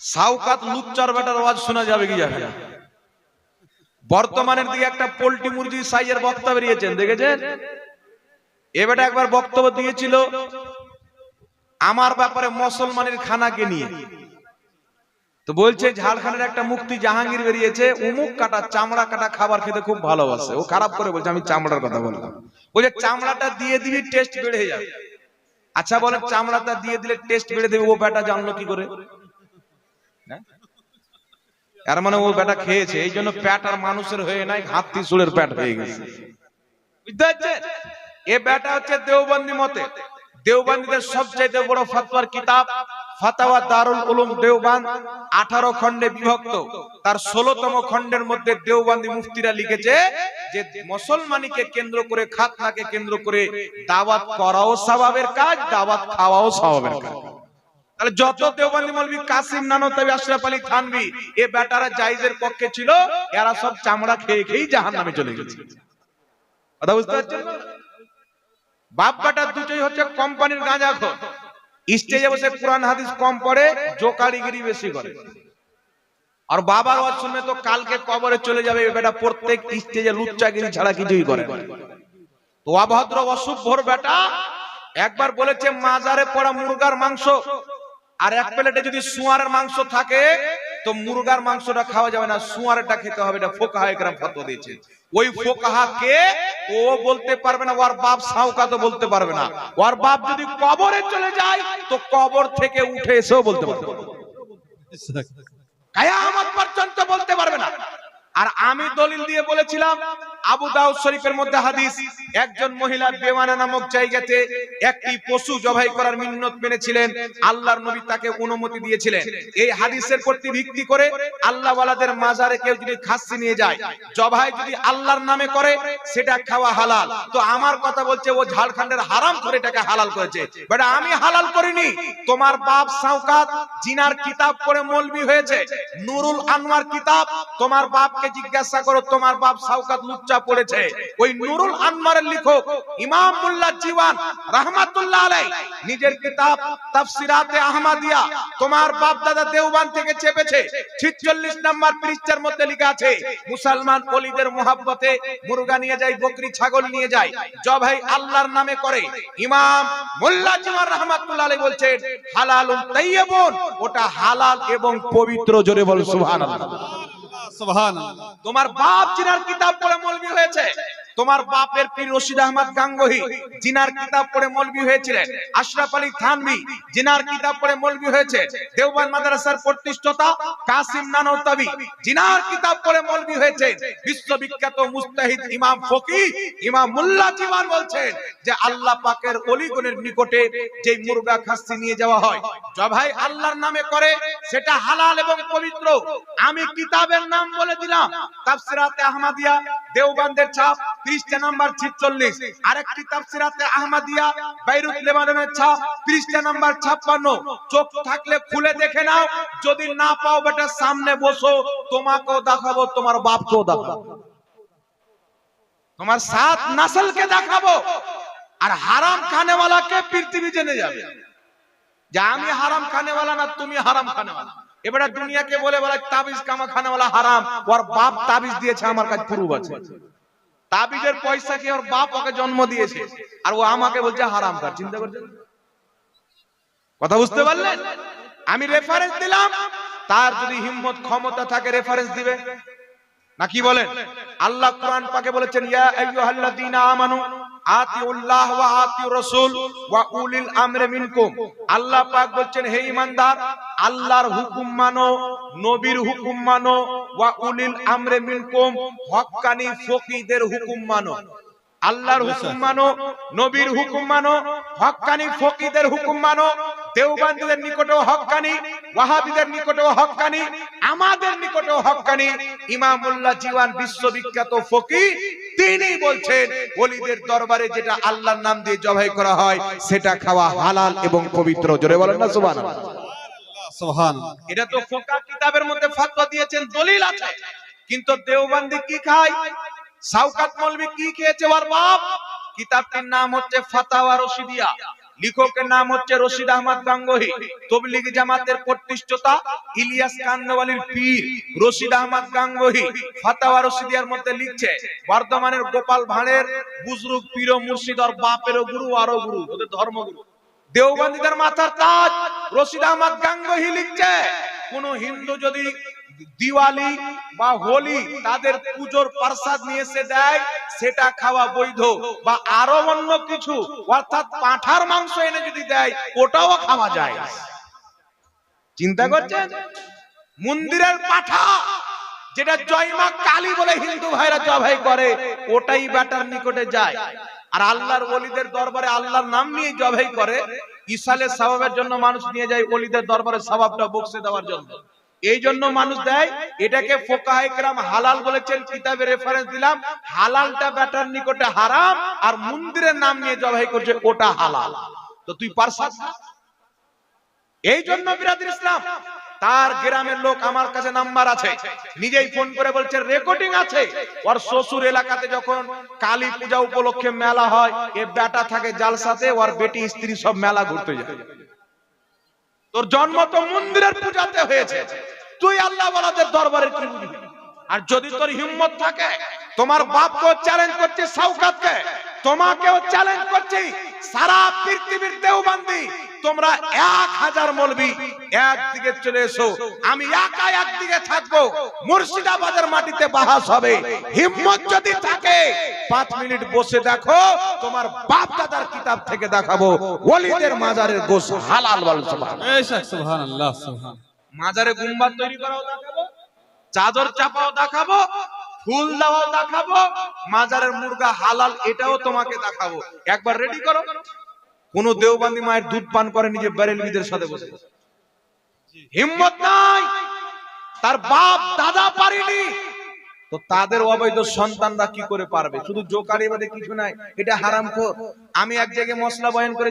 সাউকাত লুচ্চার better আওয়াজ শোনা যাবে কি যাবে না? বর্তমানের দিকে একটা পোল্ট্রি মুরগি সাইজের বক্তা বেরিয়েছেন, দেখেছেন? এ বেটা একবার বক্তব্য দিয়েছিল, আমার ব্যাপারে মুসলমানের খানাকে নিয়ে? তো বলছে, ঝাড়খণ্ডের একটা মুক্তি জাহাঙ্গীর বেরিয়েছে, উমুক কাটা চামড়া কাটা খাবার খেতে খুব ভালোবাসে। ও খারাপ করে বলছে, আমি চামড়ার কথা বললাম। বলছে, চামড়াটা দিয়ে দিবি, টেস্ট বেড়ে যাবে। আচ্ছা বলে চামড়াটা দিয়ে দিলে টেস্ট বেড়ে দেবে, ও বেটা জানলো কি করে? এর মানে ও বেটা খেয়েছে, এই জন্য প্যাট আর মানুষের হয়ে নাই হাতি সুরের প্যাট হয়ে গেছে। বুঝতে পারছেন? এ বেটা হচ্ছে দেওবন্দি মতে। দেওবন্দীদের সবচাইতে বড় ফতোয়ার কিতাব ফাতাওয়া দারুল উলুম দেওবান, আঠারো খণ্ডে বিভক্ত। তার ষোলতম খণ্ডের মধ্যে দেওবন্দি মুফতিরা লিখেছে যে, মুসলমানিকে কেন্দ্র করে, খাতনাকে কেন্দ্র করে দাওয়াত করাও স্বভাবের কাজ, দাওয়াত খাওয়াও স্বভাবের কাজ। তাহলে যত দেওবন্দি মৌলবী, কাসিম নানতাবি আশরাফ আলী থানবি, এ বেটারা জায়েজের পক্ষে ছিল, এরা সব চামড়া খেয়ে খেয়েই জাহান্নামে চলে গেছে। কথা বুঝতে পারছেন বাপ বেটা দুটোই হচ্ছে কোম্পানির গাঁজা খোর স্টেজে বসে কোরআন, হাদিস কম পড়ে, জোকারিগিরি বেশি করে। আর বাবার ওয়াজ শুনবে তো কালকে কবরে চলে যাবে বেটা প্রত্যেক স্টেজে লুচ্চাগিরি ছাড়া কিছুই করে তো অভদ্র অসভ্যর বেটা, একবার বলেছে, মাজারে পড়া মুরগার মাংস আর এক প্লেটে যদি সুয়ারের মাংস থাকে তো মুরগার মাংসটা খাওয়া যাবে না। সুয়ারটা খেতে হবে এটা ফোকাহা একরাম ফতোয়া দিয়েছে। ওই ফোকাহা কে? ও বলতে পারবে না ওর বাপ সাউকা তো বলতে পারবে না। ওর বাপ যদি কবরে চলে যায় তো কবর থেকে উঠে এসেও বলতে পারবে না। কায়ামত পর্যন্ত বলতে পারবে না। আর আমি দলিল দিয়ে বলেছিলাম আবু দাউদ শরীফের মধ্যে হাদিস, একজন মহিলা বেমানা নামক জায়গাতে একটি পশু জবাই করার মিন্নত মেনেছিলেন, আল্লাহর নবী তাকে অনুমতি দিয়েছিলেন। এই হাদিসের প্রতি ভিত্তি করে আল্লাহ ওয়ালাদের মাজারে কেউ যদি খাসি নিয়ে যায়, জবাই যদি আল্লাহর নামে করে, সেটা খাওয়া হালাল। তো আমার কথা বলছে, ও ঝাড়খণ্ডের হারাম করে এটাকে হালাল করেছে। বাট, আমি হালাল করিনি। তোমার বাপ সাউকাত জিনার কিতাব পড়ে মৌলবি হয়েছে। নুরুল আনোয়ার কিতাব, তোমার বাপকে জিজ্ঞাসা করো, তোমার বাপ সাউকাত লুচ্চা পড়েছে ওই নুরুল আনোয়ারের লেখক ইমাম মুল্লা জীওয়ান রাহমাতুল্লাহ আলাই নিজের কিতাব তাফসিরাতে আহমদিয়া, তোমার বাপ দাদা দেওবান থেকে চেপেছে। 46 নাম্বার পৃষ্ঠার মধ্যে লেখা আছে, মুসলমান ওলিদের মোহাব্বতে মুরগা নিয়ে যায়, বকরি, ছাগল নিয়ে যায়, জবাই আল্লাহর নামে করে। ইমাম মোল্লা জীওয়ান রাহমাতুল্লাহ আলাই বলছেন, হালালুন তাইয়্যিবুন, ওটা হালাল এবং পবিত্র জোরে বল সুবহানাল্লাহ। তোমার বাপ চিনার কিতাব পড়ে মলবি হয়েছে। তোমার বাপের পীর রশিদ আহমদ গাঙ্গোহী জিনার কিতাব পড়ে মৌলবি হয়েছিলেন। আশরাফ আলী থানভি জিনার কিতাব পড়ে মৌলবি হয়েছে। দেওবন্দ মাদ্রাসার প্রতিষ্ঠাতা কাসিম নানওতাবি জিনার কিতাব পড়ে মৌলবি হয়েছে। বিশ্ববিখ্যাত মুস্তাহিদ ইমাম ফকিহ ইমাম মুল্লা জীবান বলছেন যে আল্লাহ পাকের অলিগণের নিকটে যে মুরগা খাসি নিয়ে যাওয়া হয় জবাই আল্লাহর নামে করে, সেটা হালাল এবং পবিত্র। আমি কিতাবের নাম বলে দিলাম। তাফসিরাতে আহমদিয়া, দেওবন্দের ছাপ পৃষ্ঠা নাম্বার 46 আরেকটি আহমদিয়া বাইরুত লেবাননের ছাপ পৃষ্ঠা নাম্বার 56 চোখ থাকলে খুলে দেখে নাও, যদি না পাও সামনে বসো দেখাবো, তোমার বাপকেও দেখাবো। তোমার সাত দেখাবো। আর হারাম পৃথিবী জেনে যাবে। যে আমি হারাম খানেওয়ালা না, তুমি হারাম খানেওয়ালা। এবারে দুনিয়াকে বলে বলা, তাবিজ কামা খানেওয়ালা হারাম। ওর বাপ তাবিজ দিয়েছে, আমার কাছে প্রুফ আছে। তাবিজের পয়সা কি ওর বাপ ওকে জন্ম দিয়েছে? আর ও আমাকে বলছে হারাম কার চিন্তা করছেন? কথা বুঝতে পারলেন? আমি রেফারেন্স দিলাম তার যদি হিম্মত ক্ষমতা থাকে রেফারেন্স দিবে। না কি বলেন? আল্লাহ কোরআন পাকে বলেছেন ইয়া আইয়ুহাল্লাযীনা আমানু আতিউল্লাহ ওয়া আতিউর রাসূল ওয়া উলিল আমরি মিনকুম। আল্লাহ পাক বলছেন হে ঈমানদার আল্লাহর হুকুম মানো নবীর হুকুম মানো ওয়া উলিল আমরি মিনকুম হক্কানি ফকিদের হুকুম মানো। আল্লাহর হুকুম মানো নবীর হুকুম মানো হক্কানি ফকিদের হুকুম মানো দেওবান্দীদের নিকটেও হক্কানি ওয়াহাবিদের নিকটেও হক্কানি আমাদের নিকটেও হক্কানি। ইমামুল্লাহ জীওয়ান বিশ্ববিখ্যাত ফকি তিনি বলছেন ওলিদের দরবারে যেটা আল্লাহর নাম দিয়ে জবাই করা হয় সেটা খাওয়া হালাল এবং পবিত্র। জোরে বলেন না সুবহানাল্লাহ। সুবহানাল্লাহ। এটা তো ফোকা কিতাবের মধ্যে ফতোয়া দিয়েছেন দলিল আছে। কিন্তু দেওবন্দি কি খায়? সাউকাত মৌলভী কি খেয়েছে? ওর বাপ। কিতাবটির নাম হচ্ছে ফাতাওয়া রশিদিয়া। লেখকের নাম হচ্ছে রশিদ আহমদ গাঙ্গোহী। তবলিগ জামাতের প্রতিষ্ঠাতা ইলিয়াস কান্দওয়ালির পীর রশিদ আহমদ গাঙ্গোহী। ফাতাওয়া রশিদিয়ার মধ্যে লিখছে বর্ধমানের গোপাল ভাঁড়ের বুজরুগ পীর মুর্শিদ আর বাপেরও গুরু আরও গুরু, ওদের ধর্মগুরু। দেওবন্দীদের মাথার তাজ, রশিদ আহমদ গাঙ্গোহী লিখছে, কোন হিন্দু যদি দিওয়ালি বা হোলি তাদের পুজোর প্রসাদ নিয়ে এসে দেয় সেটা খাওয়া বৈধ বা আরও অন্য কিছু অর্থাৎ পাঁঠার মাংস এনে যদি দেয় ওটাও খাওয়া যায়। চিন্তা করছেন? মন্দিরের পাঠা যেটা জয়মা কালী বলে হিন্দু ভাইরা জবাই করে ওটাই ব্যাটার নিকটে যায়। আর আল্লাহর ওলিদের দরবারে আল্লাহর নাম নিয়ে জবাই করে ইসালের স্বভাবের জন্য মানুষ নিয়ে যায় ওলিদের দরবারে স্বভাবটা বকসে দেওয়ার জন্য। এই জন্য মানুষ দেয়, এটাকে ফোকাহাইকরাম হালাল বলেছেন কিতাবে রেফারেন্স দিলাম, হালালটা ব্যাটার নিকটে হারাম, আর মন্দিরের নাম নিয়ে জবাই করছে, ওটা হালাল। তো তুই পারসাদ এই জন্য বিরাদির ইসলাম, তার গ্রামের লোক আমার কাছে নাম্বার আছে, নিজেই ফোন করে বলছে রেকর্ডিং আছে। ওর শ্বশুর এলাকাতে যখন কালী পূজা উপলক্ষে মেলা হয়, এ বেটা থাকে জালসাতে, ওর বেটি স্ত্রী সব মেলা ঘুরতে যায়। তোর জন্ম তো মন্দিরের পূজাতে হয়েছে। তুই আল্লাহ বলাদের দরবারের কি বুঝবি আর যদি তোর হিম্মত থাকে, তোমার বাপকেও চ্যালেঞ্জ করছে, সাউকাতকে। তোমাকেও চ্যালেঞ্জ করছি সারা পৃথিবীর দেওবান্দি তোমরা এক হাজার মলবি একদিকে চলে এসো। আমি একা একদিকে থাকব। মুর্শিদাবাদের মাটিতে বাহাস হবে। হিম্মত যদি থাকে পাঁচ মিনিট বসে দেখো তোমার বাপ দাদার কিতাব থেকে দেখাবো। ওলিদের মাজারের গোস হালাল বল সুবহান বেশক সুবহান আল্লাহ সুবহান মাজারে গুম্বাদ তৈরি করাও দেখাবো চাদর চাপাও দেখাবো ফুল দেওয়াও দেখাবো, মাজারের মুরগা হালাল এটাও তোমাকে দেখাবো। একবার রেডি করো। কোন দেওবান্দি মায়ের দুধ পান করে নিজে বেরেলবিদের সাথে বসে। হিম্মত নাই। তার বাপ, দাদা পারেনি। তো তাদের অবৈধ সন্তানরা কি করে পারবে? শুধু জোকারি বাদে কিছু নাই, এটা হারাম আমি এক জায়গায় মশলা বয়ন করে